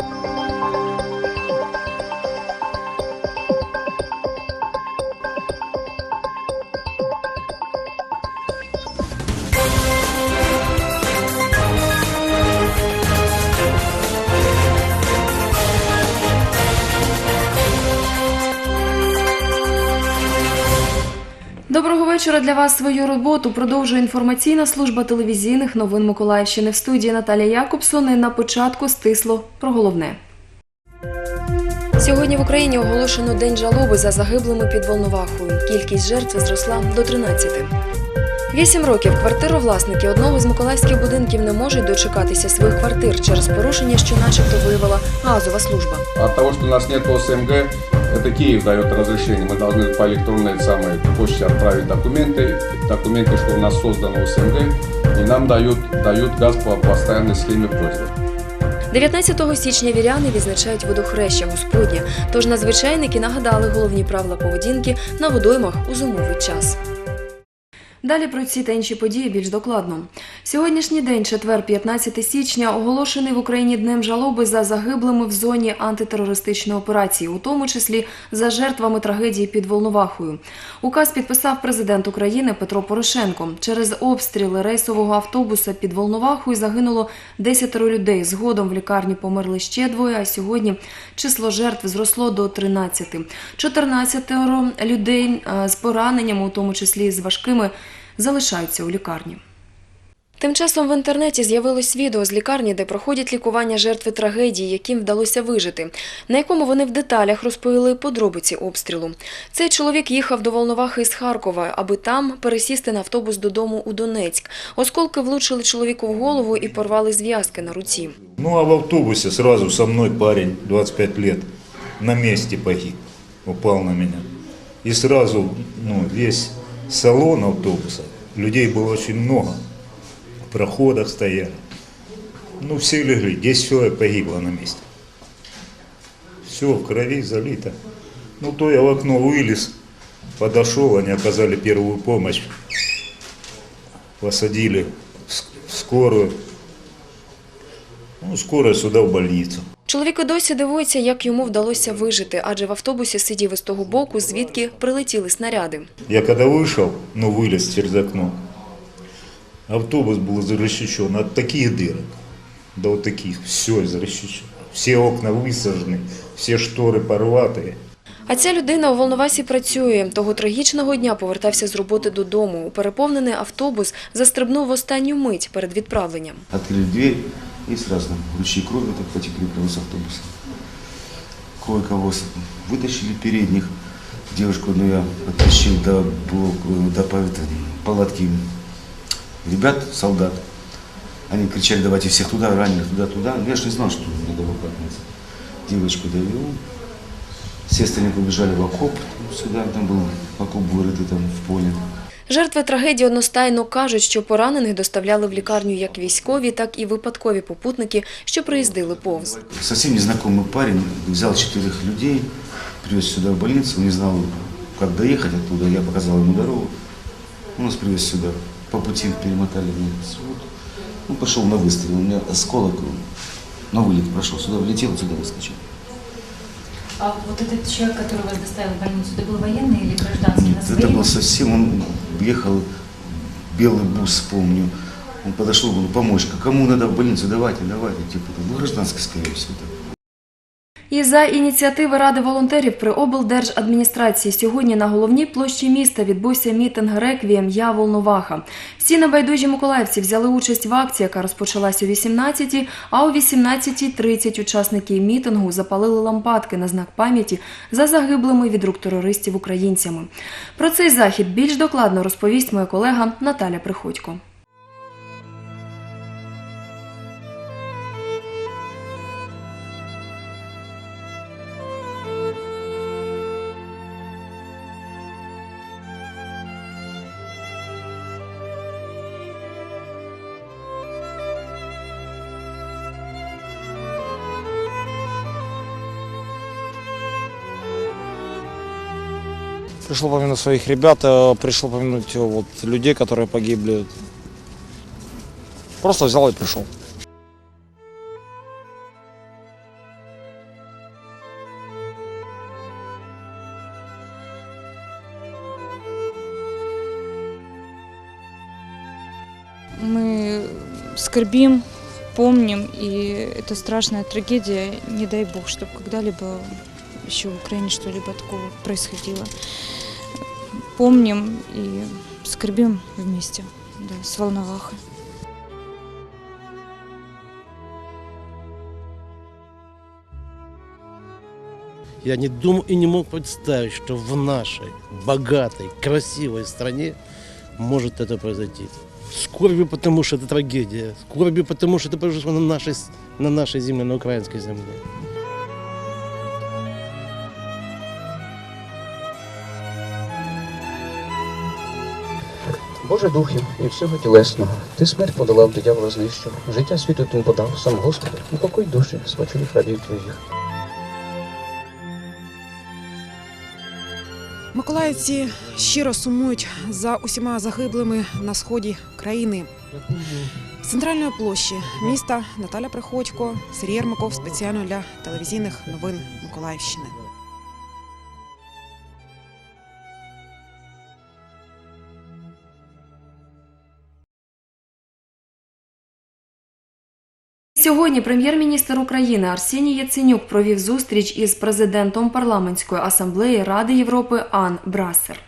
Thank you. Вечора для вас. Свою роботу продовжує інформаційна служба телевізійних новин Миколаївщини. В студії Наталія Якобсон і на початку стисло про головне. Сьогодні в Україні оголошено день жалоби за загиблими під Волновахою. Кількість жертв зросла до 13. Вісім років квартировласники одного з миколаївських будинків не можуть дочекатися своїх квартир через порушення, що начебто виявила газова служба. От того, что у нас нет ОСМГ, это Киев дает разрешение. Мы должны по электронной самой почте отправить документы, документы, что у нас создано ОСМГ, и нам дают, дают газ по постоянной схеме просьбы. 19 січня віряни відзначають водохреща Господнє, тож надзвичайники нагадали головні правила поведінки на водоймах у зимовий час. Далі про ці та інші події більш докладно. Сьогоднішній день, четвер, 15 січня, оголошений в Україні днем жалоби за загиблими в зоні антитерористичної операції, у тому числі за жертвами трагедії під Волновахою. Указ підписав президент України Петро Порошенко. Через обстріли рейсового автобуса під Волновахою загинуло 10 людей. Згодом в лікарні померли ще двоє. А сьогодні число жертв зросло до 13. 14 людей е, з пораненнями, у тому числі з важкими, залишаються у лікарні. Тим часом в інтернеті з'явилось відео з лікарні, де проходять лікування жертви трагедії, яким вдалося вижити, на якому вони в деталях розповіли подробиці обстрілу. Цей чоловік їхав до Волновахи із Харкова, аби там пересісти на автобус додому у Донецьк. Осколки влучили чоловіку в голову і порвали зв'язки на руці. Ну а в автобусе сразу со мной парень, 25 лет, на месте погиб, упал на меня. И сразу ну, весь салон автобуса, людей было очень много, в проходах стояли. Ну все легли, 10 человек погибло на месте. Все в крови залито. Ну то я в окно вылез, подошел, они оказали первую помощь, посадили в ск- в скорую. Ну, скоро сюда в больницу. Чоловік і досі дивується, як йому вдалося вижити, адже в автобусі сидів із того боку, звідки прилетіли снаряди. Я когда вышел, ну, вылез через окно, автобус был защищен от таких дырок до вот таких. Все защищено. Все окна высажены, все шторы порватые. А ця людина у Волновасі працює. Того трагічного дня повертався з роботи додому. У переповнений автобус застрибнув в останню мить перед відправленням. Открыли дверь и сразу лучи крови так потекли прямо с автобуса. Кое-кого вытащили передних. Девушку ну, я оттащил до, блок- до пал- палатки ребят, солдат. Они кричали, давайте всех туда, раненых, туда, туда. Я же не знал, что дало подняться. Девочку довел. Все остальные побежали в окоп сюда, там был окоп вырытый там в поле. Жертви трагедії одностайно кажуть, що поранених доставляли в лікарню як військові, так і випадкові попутники, що приїздили повз. Совсем незнакомый парень взял четырех людей, привез сюда в больницу, не знал, как доехать оттуда. Я показал ему дорогу. Он нас привез сюда. По пути перемотали мне свод. Он пошел на выстрел. У меня осколок на вылет прошел. Сюда влетел, сюда выскочил. А вот этот человек, который вас доставил в больницу, это был военный или гражданский? На Это своей? был совсем, он ехал, белый бус, помню. Он подошел, говорил, помочь, кому надо в больницу, давайте, давайте. Типа, ну, гражданский, скорее всего. так. І за ініціативи Ради волонтерів при облдержадміністрації сьогодні на головній площі міста відбувся мітинг реквієм Я Волноваха. Всі небайдужі миколаївці взяли участь в акції, яка розпочалась о 18-й, а о 18.30 учасники мітингу запалили лампадки на знак пам'яті за загиблими від рук терористів українцями. Про цей захід більш докладно розповість моя колега Наталя Приходько. Пришел помянуть своих ребят, а пришел помянуть э, вот, людей, которые погибли. Просто взял и пришел. Мы скорбим, помним, и это страшная трагедия. Не дай бог, чтобы когда-либо еще в Украине что-либо такого происходило. Помним и скорбим вместе, да, с Волновахой. Я не думал и не мог представить, что в нашей богатой, красивой стране может это произойти. Скорбью, потому что это трагедия. Скорбью, потому что это произошло на нашей, на нашей земле, на украинской земле. Боже духів і всього тілесного, ти смерть подолав, диявола знищив, життя світу тим подав, сам Господи, упокой душі, спочилих рабів твоїх. Миколаївці щиро сумують за усіма загиблими на сході країни. З центральної площі міста Наталя Приходько, Сергій Ермаков спеціально для телевізійних новин Миколаївщини. Сьогодні прем'єр-міністр України Арсеній Яценюк провів зустріч із президентом парламентської асамблеї Ради Європи Ан Брасер.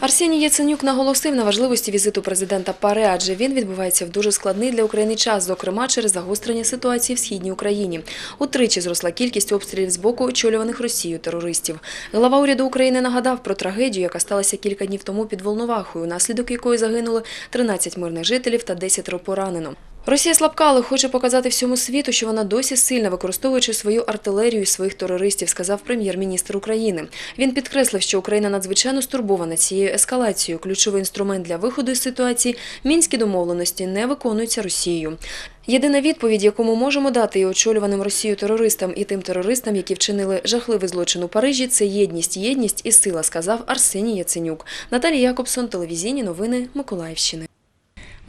Арсеній Яценюк наголосив на важливості візиту президента Пари, адже він відбувається в дуже складний для України час, зокрема через загострення ситуації в східній Україні. Утричі зросла кількість обстрілів з боку очолюваних Росією терористів. Глава уряду України нагадав про трагедію, яка сталася кілька днів тому під Волновахою, унаслідок якої загинули 13 мирних жителів та 10 поранено. Росія слабка, але хоче показати всьому світу, що вона досі сильна, використовуючи свою артилерію і своїх терористів, сказав прем'єр-міністр України. Він підкреслив, що Україна надзвичайно стурбована цією ескалацією. Ключовий інструмент для виходу із ситуації мінські домовленості не виконуються Росією. Єдина відповідь, яку ми можемо дати і очолюваним Росією терористам, і тим терористам, які вчинили жахливий злочин у Парижі, це єдність, єдність і сила, сказав Арсеній Яценюк. Наталія Якобсон, телевізійні новини Миколаївщини.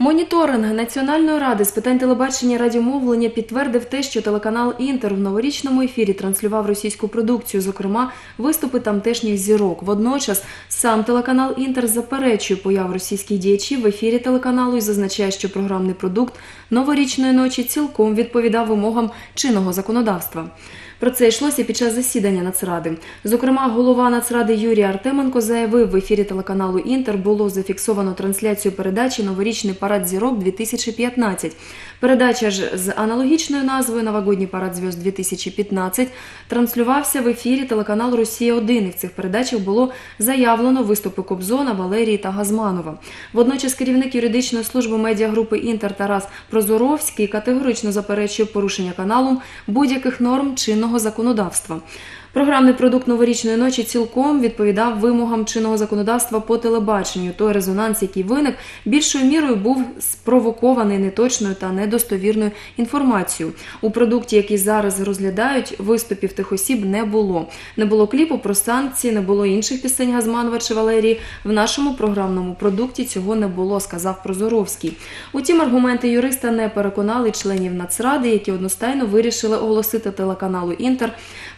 Моніторинг Національної ради з питань телебачення і радіомовлення підтвердив те, що телеканал Інтер в новорічному ефірі транслював російську продукцію, зокрема виступи тамтешніх зірок. Водночас сам телеканал Інтер заперечує появу російських діячів в ефірі телеканалу і зазначає, що програмний продукт новорічної ночі цілком відповідав вимогам чинного законодавства. Про це йшлося під час засідання Нацради. Зокрема, голова Нацради Юрій Артеменко заявив, в ефірі телеканалу Інтер було зафіксовано трансляцію передачі Новорічний парад зірок 2015. Передача ж з аналогічною назвою Новогодній парад зв'язд 2015 транслювався в ефірі телеканалу Росія 1 і в цих передачах було заявлено виступи Кобзона, Валерії та Газманова. Водночас керівник юридичної служби медіагрупи Інтер Тарас Прозоровський категорично заперечує порушення каналом будь-яких норм чинного законодавства. Програмний продукт новорічної ночі цілком відповідав вимогам чинного законодавства по телебаченню. Той резонанс, який виник, більшою мірою був спровокований неточною та недостовірною інформацією. У продукті, який зараз розглядають, виступів тих осіб не було. Не було кліпу про санкції, не було інших пісень Газманова чи Валерії. В нашому програмному продукті цього не було, сказав Прозоровський. Утім, аргументи юриста не переконали членів Нацради, які одностайно вирішили оголосити телеканалу Інтер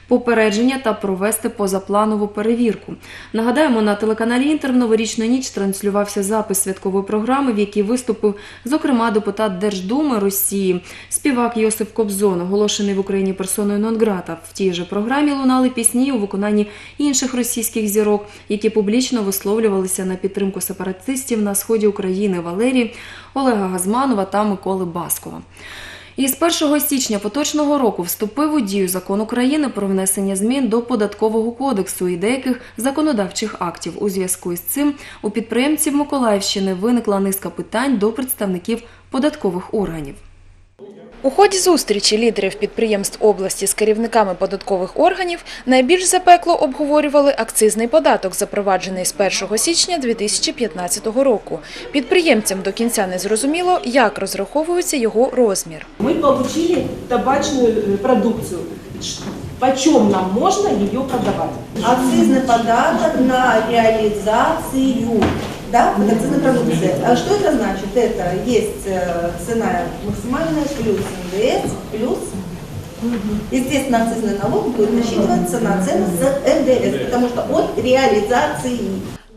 попередження та провести позапланову перевірку. Нагадаємо, на телеканалі Інтер в новорічну ніч транслювався запис святкової програми, в якій виступив, зокрема, депутат Держдуми Росії, співак Йосип Кобзон, оголошений в Україні персоною нон-грата. В тій же програмі лунали пісні у виконанні інших російських зірок, які публічно висловлювалися на підтримку сепаратистів на сході України Валерії, Олега Газманова та Миколи Баскова. Із 1 січня поточного року вступив у дію закон України про внесення змін до податкового кодексу і деяких законодавчих актів. У зв'язку із цим у підприємців Миколаївщини виникла низка питань до представників податкових органів. У ході зустрічі лідерів підприємств області з керівниками податкових органів найбільш запекло обговорювали акцизний податок, запроваджений з 1 січня 2015 року. Підприємцям до кінця не зрозуміло, як розраховується його розмір. Мы получили табачную э, продукцию. Ш- Почем нам можно ее продавать? Акцизный податок на реализацию. Да, вот акцизная продукция. А что это значит? Это есть э, цена максимальная плюс НДС плюс Естественно, акцизный налог будет насчитываться на цену с НДС, потому что от реализации.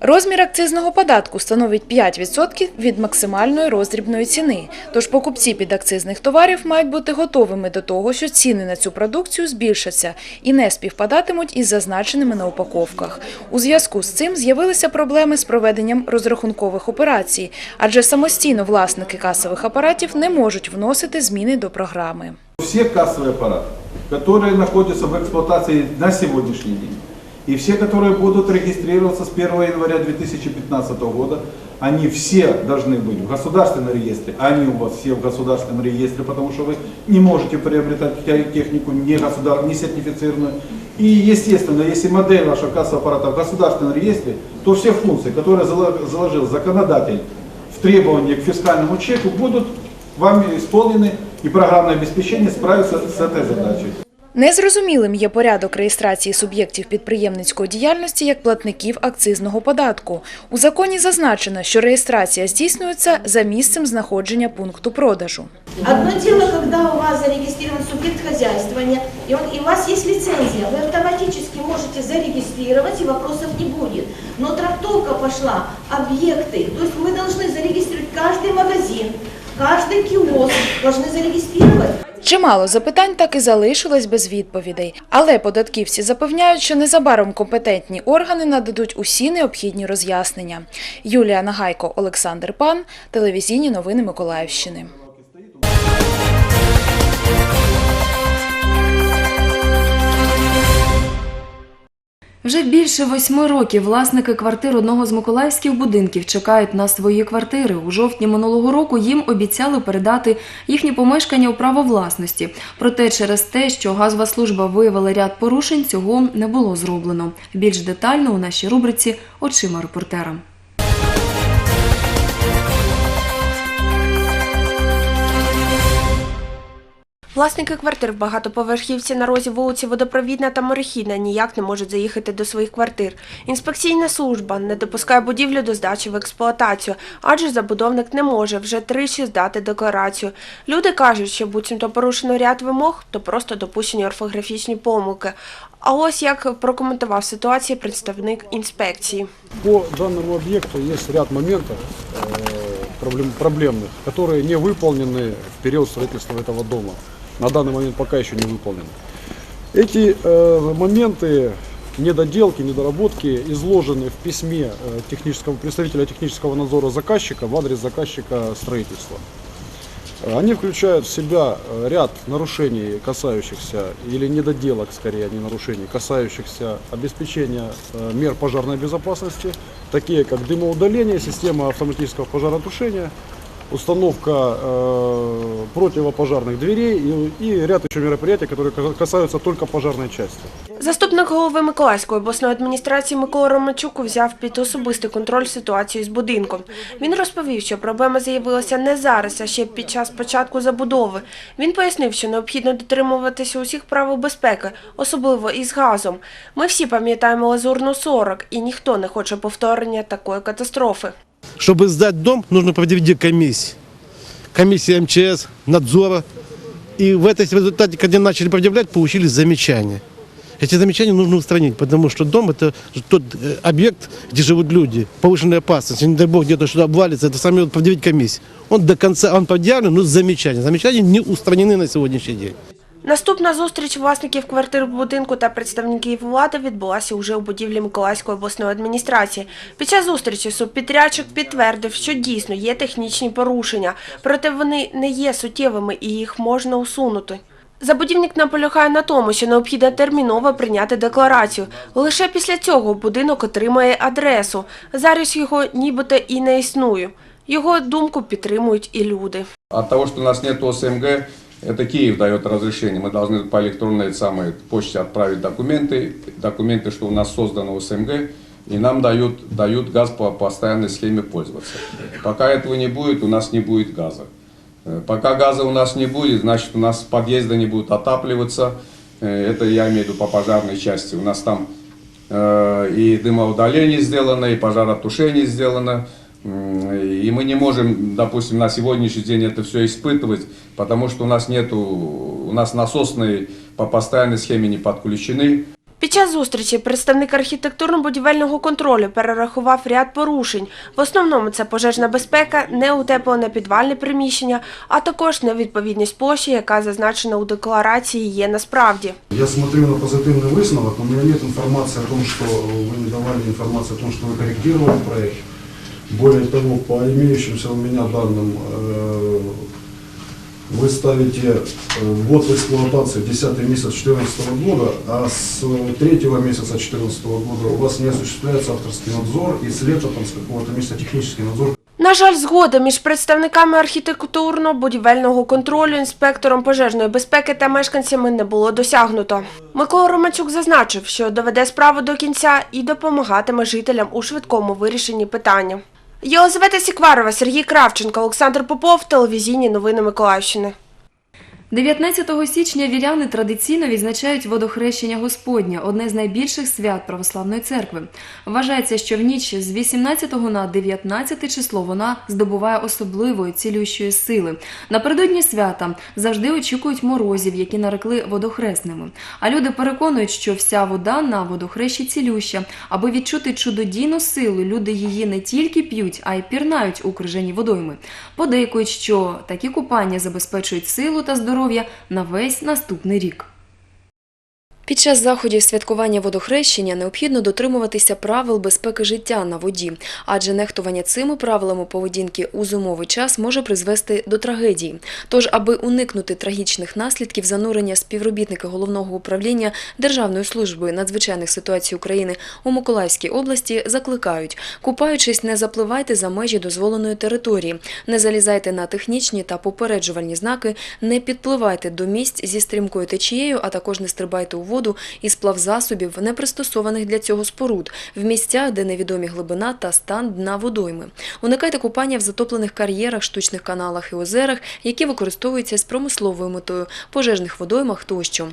Розмір акцизного податку становить 5% від максимальної роздрібної ціни. Тож покупці підакцизних товарів мають бути готовими до того, що ціни на цю продукцію збільшаться і не співпадатимуть із зазначеними на упаковках. У зв'язку з цим з'явилися проблеми з проведенням розрахункових операцій, адже самостійно власники касових апаратів не можуть вносити зміни до програми. Все кассовые аппараты, которые находятся в эксплуатации на сегодняшний день, И все, которые будут регистрироваться с 1 января 2015 года, они все должны быть в государственном реестре, они у вас все в государственном реестре, потому что вы не можете приобретать те- технику не, государ... не сертифицированную. И, естественно, если модель вашего кассового аппарата в государственном реестре, то все функции, которые зало- заложил законодатель в требования к фискальному чеку, будут вами исполнены, и программное обеспечение справится с этой задачей. Незрозумілим є порядок реєстрації суб'єктів підприємницької діяльності як платників акцизного податку. У законі зазначено, що реєстрація здійснюється за місцем знаходження пункту продажу. Одно дело, когда у вас зарегистрирован субъект хозяйствования, и, он, и у вас есть лицензия, вы автоматически можете зарегистрировать, и вопросов не будет. Но трактовка пошла, объекты, то есть мы должны зарегистрировать каждый магазин, каждый киоск, должны зарегистрировать. Чимало запитань так і залишилось без відповідей. Але податківці запевняють, що незабаром компетентні органи нададуть усі необхідні роз'яснення. Юлія Нагайко, Олександр Пан, телевізійні новини Миколаївщини. Вже більше восьми років власники квартир одного з миколаївських будинків чекають на свої квартири. У жовтні минулого року їм обіцяли передати їхні помешкання у право власності. Проте через те, що газова служба виявила ряд порушень, цього не було зроблено. Більш детально у нашій рубриці Очима репортера. Власники квартир в багатоповерхівці на розі вулиці Водопровідна та Морехідна ніяк не можуть заїхати до своїх квартир. Інспекційна служба не допускає будівлю до здачі в експлуатацію, адже забудовник не може вже тричі здати декларацію. Люди кажуть, що буцімто порушено ряд вимог, то просто допущені орфографічні помилки. А ось як прокоментував ситуацію представник інспекції. По данному объекту есть ряд моментов э, проблем- проблемных, которые не выполнены в период строительства этого дома. На данный момент пока еще не выполнены. Эти э, моменты недоделки, недоработки изложены в письме э, технического представителя технического надзора заказчика в адрес заказчика строительства. Они включают в себя э, ряд нарушений, касающихся, или недоделок, скорее, а не нарушений, касающихся обеспечения э, мер пожарной безопасности, такие как дымоудаление, система автоматического пожаротушения, установка э, противопожарных дверей и, и ряд еще мероприятий, которые ка- касаются только пожарной части. Заступник голови Миколаївської обласної адміністрації Микола Ромачук взяв під особистий контроль ситуацію з будинком. Він розповів, що проблема з'явилася не зараз, а ще під час початку забудови. Він пояснив, що необхідно дотримуватися усіх правил безпеки, особливо із газом. Ми всі пам'ятаємо Лазурну 40, і ніхто не хоче повторення такої катастрофи. Чтобы сдать дом, нужно провести комиссию. Комиссия МЧС, надзора. И в этой в результате, когда начали предъявлять, получили замечания. Эти замечания нужно устранить, потому что дом это же тот э, объект, где живут люди. Повышенная опасность. Не дай бог где-то что-то обвалится, это сами надо предъявить комиссию. Он до конца, он предъявлен, но с замечанием. Замечания не устранены на сегодняшний день. Наступна зустріч власників квартир будинку та представників влади відбулася уже у будівлі Миколаївської обласної адміністрації. Під час зустрічі субпідрядчик підтвердив, що дійсно є технічні порушення, проте вони не є суттєвими і їх можна усунути. Забудівник наполягає на тому, що необхідно терміново прийняти декларацію. Лише після цього будинок отримає адресу. Зараз його нібито і не існує. Його думку підтримують і люди. От того, что у нас нет ОСМГ, это Киев дает разрешение. Мы должны по электронной самой почте отправить документы, документы, что у нас создано ОСМГ, и нам дают, дают газ по постоянной схеме пользоваться. Пока этого не будет, у нас не будет газа. Э, Пока газа у нас не будет, значит у нас подъезды не будут отапливаться. Э, Это я имею в виду по пожарной части. У нас там э, и дымоудаление сделано, и пожаротушение сделано. М, И мы не можем, допустим, на сегодняшний день это все испытывать, потому что у нас нету, у нас насосные по постоянной схеме не подключены. Під час зустрічі представник архітектурно-будівельного контролю перерахував ряд порушень. В основному це пожежна безпека, неутеплене підвальне приміщення, а також невідповідність площі, яка зазначена у декларації є насправді. Я смотрю на позитивный высновок, но у меня нет информации о том, что вы не давали информацию о том, что вы корректировали проект. Более того, по имеющимся у меня данным, э, вы ставите э, год в эксплуатации 10 месяц 2014 года, а с 3 месяца 2014 года у вас не осуществляется авторский надзор, и с лета там с какого-то месяца технический надзор На жаль, згода між представниками архітектурно-будівельного контролю, інспектором пожежної безпеки та мешканцями не було досягнуто. Микола Романчук зазначив, що доведе справу до кінця і допомагатиме жителям у швидкому вирішенні питання. Єлизавета Сікварова, Сергій Кравченко, Олександр Попов, телевізійні новини Миколаївщини. 19 січня віряни традиційно відзначають водохрещення Господня, одне з найбільших свят православної церкви. Вважається, що в ніч з 18 на 19 число вона здобуває особливої цілющої сили. Напередодні свята завжди очікують морозів, які нарекли водохресними. А люди переконують, що вся вода на водохрещі цілюща. Аби відчути чудодійну силу, люди її не тільки п'ють, а й пірнають у крижені водойми. Подейкують, що такі купання забезпечують силу та здоров'я на весь наступний рік. Під час заходів святкування водохрещення необхідно дотримуватися правил безпеки життя на воді, адже нехтування цими правилами поведінки у зимовий час може призвести до трагедії. Тож, аби уникнути трагічних наслідків занурення співробітники головного управління Державної служби надзвичайних ситуацій України у Миколаївській області закликають, купаючись, не запливайте за межі дозволеної території, не залізайте на технічні та попереджувальні знаки, не підпливайте до місць зі стрімкою течією, а також не стрибайте у воду із плавзасобів, не пристосованих для цього споруд, в місцях, де невідомі глибина та стан дна водойми. Уникайте купання в затоплених кар'єрах, штучних каналах і озерах, які використовуються з промисловою метою, пожежних водоймах тощо.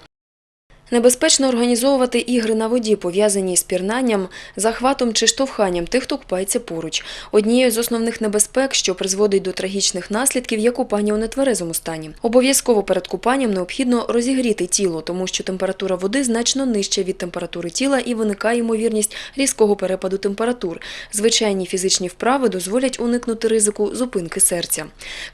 Небезпечно організовувати ігри на воді, пов'язані з пірнанням, захватом чи штовханням тих, хто купається поруч. Однією з основних небезпек, що призводить до трагічних наслідків, є купання у нетверезому стані. Обов'язково перед купанням необхідно розігріти тіло, тому що температура води значно нижча від температури тіла і виникає ймовірність різкого перепаду температур. Звичайні фізичні вправи дозволять уникнути ризику зупинки серця.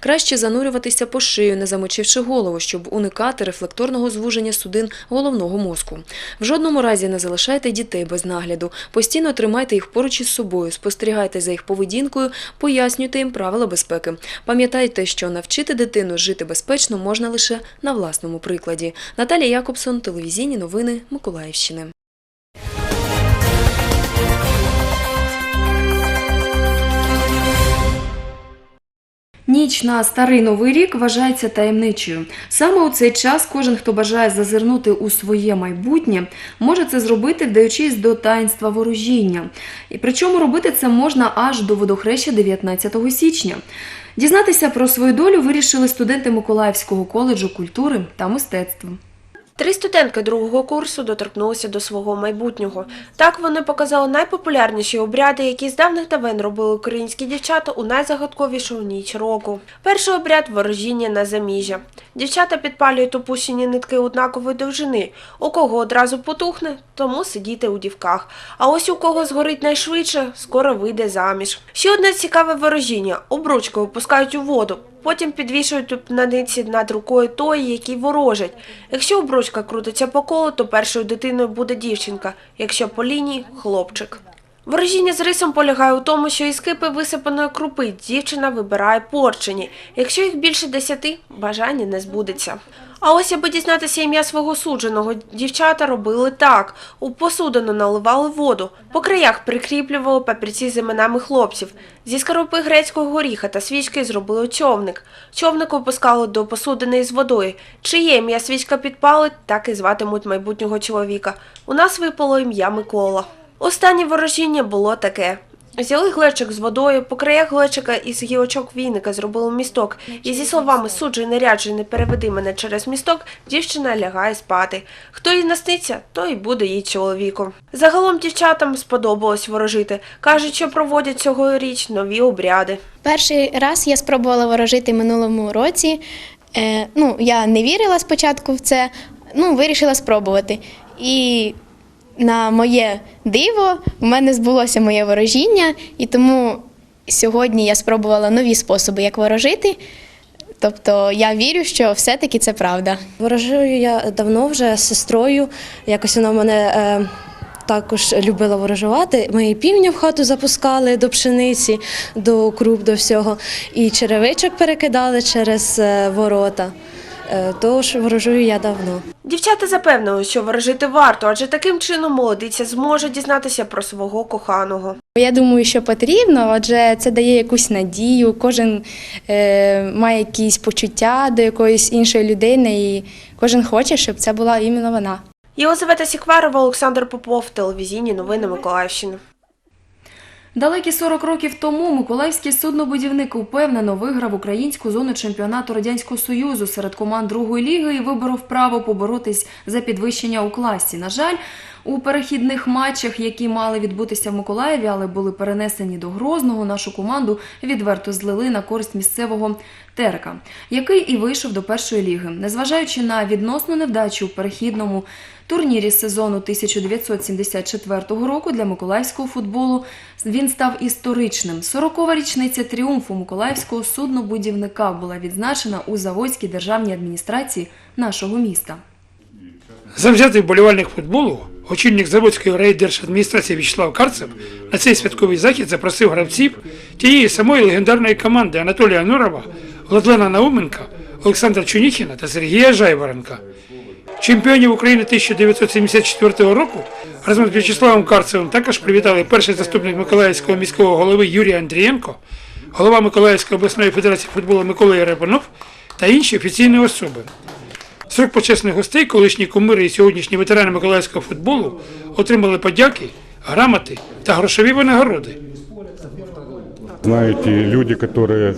Краще занурюватися по шию, не замочивши голову, щоб уникати рефлекторного звуження судин головного мозку. В жодному разі не залишайте дітей без нагляду. Постійно тримайте їх поруч із собою, спостерігайте за їх поведінкою, пояснюйте їм правила безпеки. Пам'ятайте, що навчити дитину жити безпечно можна лише на власному прикладі. Наталія Якобсон, телевізійні новини Миколаївщини. Ніч на старий новий рік вважається таємничою. Саме у цей час кожен, хто бажає зазирнути у своє майбутнє, може це зробити, вдаючись до таїнства ворожіння. І причому робити це можна аж до водохреща 19 січня. Дізнатися про свою долю вирішили студенти Миколаївського коледжу культури та мистецтва. Три студентки другого курсу доторкнулися до свого майбутнього. Так вони показали найпопулярніші обряди, які з давних давен робили українські дівчата у найзагадковішу ніч року. Перший обряд ворожіння на заміжжя. Дівчата підпалюють опущені нитки однакової довжини. У кого одразу потухне, тому сидіти у дівках. А ось у кого згорить найшвидше, скоро вийде заміж. Ще одне цікаве ворожіння: обручку опускають у воду. Потім підвішують у пнаниці над рукою тої, який ворожить. Якщо обручка крутиться по колу, то першою дитиною буде дівчинка, якщо по лінії хлопчик. Ворожіння з рисом полягає у тому, що із кипи висипаної крупи дівчина вибирає порчені. Якщо їх більше десяти, бажання не збудеться. А ось аби дізнатися ім'я свого судженого, дівчата робили так: у посудину наливали воду, по краях прикріплювали папірці з іменами хлопців. Зі скоропи грецького горіха та свічки зробили човник. Човник опускали до посудини із водою. Чиє ім'я свічка підпалить, так і зватимуть майбутнього чоловіка. У нас випало ім'я Микола. Останнє ворожіння було таке. Взяли глечик з водою, по краях глечика із гілочок війника зробили місток, і зі словами суджуй наряджуй, не переведи мене через місток, дівчина лягає спати. Хто їй насниться, той і буде їй чоловіком. Загалом дівчатам сподобалось ворожити. Кажуть, що проводять цьогоріч нові обряди. Перший раз я спробувала ворожити минулому році. Е, ну, я не вірила спочатку в це, ну, вирішила спробувати. І на моє диво у мене збулося моє ворожіння, і тому сьогодні я спробувала нові способи, як ворожити. Тобто я вірю, що все-таки це правда. Ворожую я давно вже з сестрою. Якось вона в мене е, також любила ворожувати. Ми півня в хату запускали до пшениці, до круп, до всього. І черевичок перекидали через е, ворота. Е, тож ворожую я давно. Дівчата запевнили, що ворожити варто, адже таким чином молодиця зможе дізнатися про свого коханого. Я думаю, що потрібно, адже це дає якусь надію. Кожен е, має якісь почуття до якоїсь іншої людини, і кожен хоче, щоб це була іменно вона. Єлизавета Сікварова, Олександр Попов, телевізійні новини Миколаївщини. Далекі 40 років тому миколаївський суднобудівник упевнено виграв українську зону чемпіонату Радянського Союзу серед команд другої ліги і виборов право поборотись за підвищення у класі. На жаль, у перехідних матчах, які мали відбутися в Миколаєві, але були перенесені до Грозного, нашу команду відверто злили на користь місцевого Терка, який і вийшов до першої ліги. Незважаючи на відносну невдачу у перехідному турнірі сезону 1974 року для миколаївського футболу, він став історичним. 40-ва річниця тріумфу миколаївського суднобудівника була відзначена у Заводській державній адміністрації нашого міста. Завзятий вболівальник футболу, очільник Заводської райдержадміністрації В'ячеслав Карцев на цей святковий захід запросив гравців тієї самої легендарної команди Анатолія Нурова, Владлена Науменка, Олександра Чуніхіна та Сергія Жайворенка. Чемпіонів України 1974 року разом з В'ячеславом Карцевим також привітали перший заступник Миколаївського міського голови Юрій Андрієнко, голова Миколаївської обласної федерації футболу Микола Єрепанов та інші офіційні особи. Сорок почесних гостей, колишні кумири і сьогоднішні ветерани миколаївського футболу отримали подяки, грамоти та грошові винагороди. Знаете, люди, которые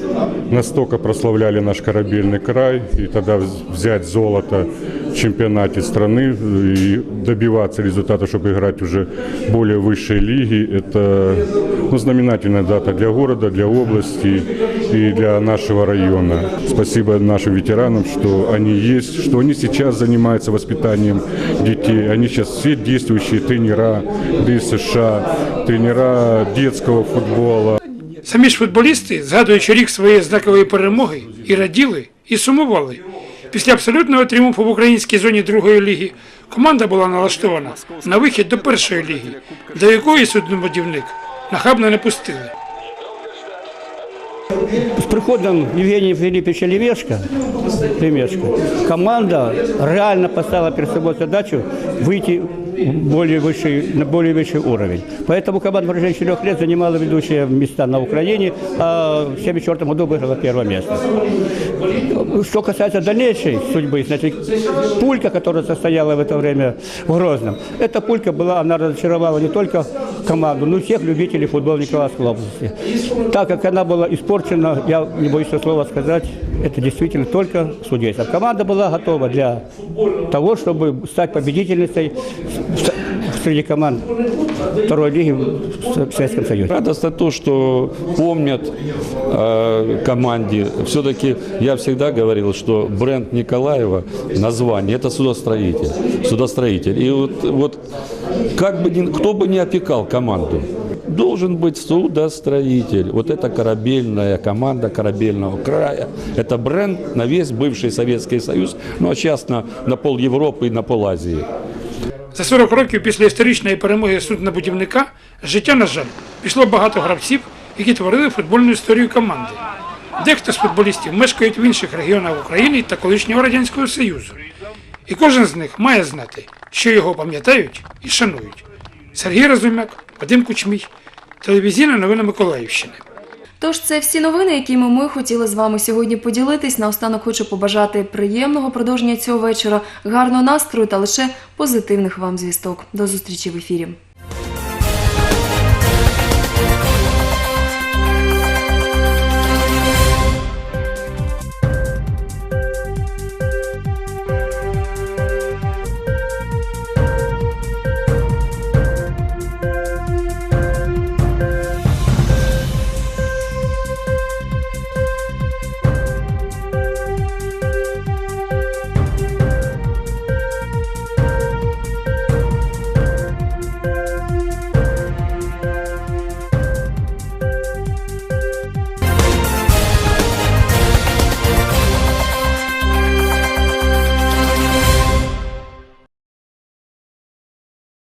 настолько прославляли наш корабельный край, и тогда взять золото чемпионате страны и добиваться результата, чтобы играть уже в более высшей лиги, это ну, знаменательная дата для города, для области и для нашего района. Спасибо нашим ветеранам, что они есть, что они сейчас занимаются воспитанием детей. Они сейчас все действующие тренера ДСШ, тренера детского футбола. Самі ж футболісти, згадуючи рік своєї знакової перемоги, і раділи, і сумували. Після абсолютного тріумфу в українській зоні другої ліги команда була налаштована на вихід до першої ліги, до якої суднобудівник нахабно не пустили. С приходом Евгения Филипповича Лемешко, Лемешко команда реально поставила перед собой задачу выйти в более высший, на более высший уровень. Поэтому команда в протяжении четырех лет занимала ведущие места на Украине, а в 1974 году выиграла первое место. Что касается дальнейшей судьбы, значит, пулька, которая состояла в это время в Грозном, эта пулька была, она разочаровала не только команду, но и всех любителей футбола Николаевской области. Так как она была испорчена, я не боюсь слова сказать, это действительно только судейство. Команда была готова для того, чтобы стать победительницей среди команд второй лиги в Советском Союзе. Радостно то, что помнят э, команде. Все-таки я всегда говорил, что бренд Николаева, название, это судостроитель. Судостроитель. И вот, вот как бы ни- кто бы ни опекал команду, должен быть судостроитель. Вот это корабельная команда корабельного края. Это бренд на весь бывший Советский Союз, ну а сейчас на, на пол Европы и на пол Азии. За 40 років після історичної перемоги суднобудівника з життя, на жаль, пішло багато гравців, які творили футбольну історію команди. Дехто з футболістів мешкають в інших регіонах України та колишнього Радянського Союзу. І кожен з них має знати, що його пам'ятають і шанують. Сергій Разумяк, Вадим Кучмій, телевізійна новина Миколаївщини. Тож це всі новини, якими ми хотіли з вами сьогодні поділитись. Наостанок хочу побажати приємного продовження цього вечора, гарного настрою та лише позитивних вам звісток. До зустрічі в ефірі.